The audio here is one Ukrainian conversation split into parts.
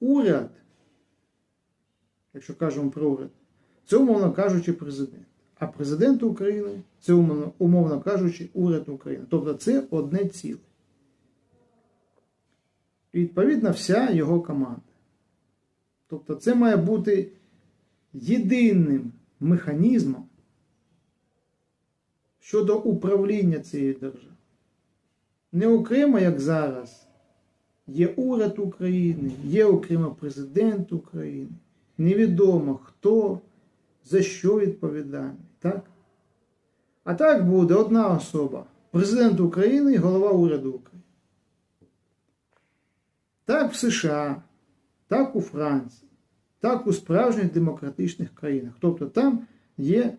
уряд, якщо кажемо про уряд, це умовно кажучи президент. А президент України це умовно, умовно кажучи уряд України. Тобто це одне ціле. І відповідно вся його команда. Тобто це має бути єдиним механізмом щодо управління цією державою. Не окремо, як зараз, є уряд України, є окремо президент України. Невідомо хто за що відповідальний. Так? А так буде одна особа президент України і голова уряду України. Так в США, так у Франції, так у справжніх демократичних країнах. Тобто там є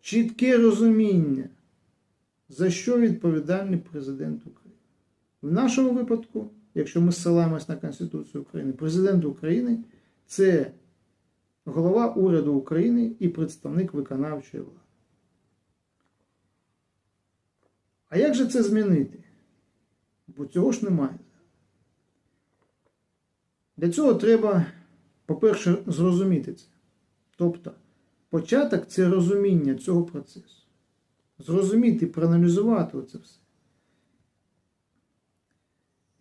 чітке розуміння, за що відповідальний президент України. В нашому випадку, якщо ми ссилаємось на Конституцію України, президент України це голова уряду України і представник виконавчої влади. А як же це змінити? Бо цього ж немає. Для цього треба, по-перше, зрозуміти це. Тобто, початок це розуміння цього процесу. Зрозуміти, проаналізувати це все.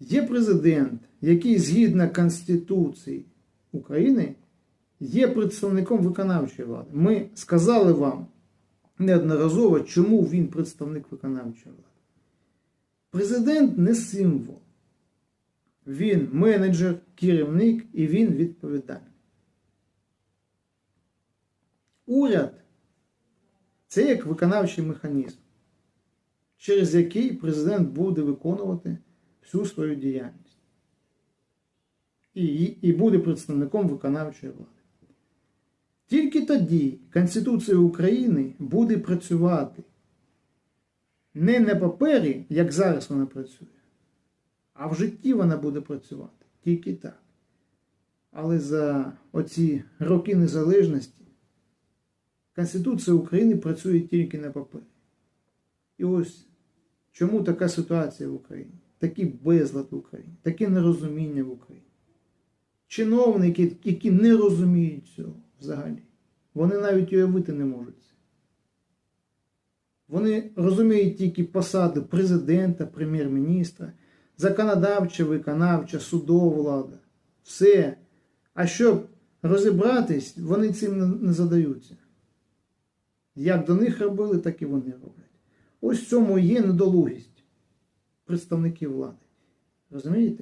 Є президент, який згідно Конституції України є представником виконавчої влади. Ми сказали вам неодноразово, чому він представник виконавчої влади. Президент не символ. Він менеджер, керівник і він відповідальний. Уряд це як виконавчий механізм, через який президент буде виконувати всю свою діяльність. І, і буде представником виконавчої влади. Тільки тоді Конституція України буде працювати не на папері, як зараз вона працює, а в житті вона буде працювати. Тільки так. Але за оці роки незалежності Конституція України працює тільки на папері. І ось чому така ситуація в Україні, такий безлад в Україні, таке нерозуміння в Україні. Чиновники, які не розуміють цього взагалі, вони навіть уявити не можуть. Вони розуміють тільки посади президента, прем'єр-міністра, законодавча, виконавча, судова влада. Все. А щоб розібратись, вони цим не- задаються. Як до них робили, так і вони роблять. Ось в цьому є недолугість представників влади. Розумієте?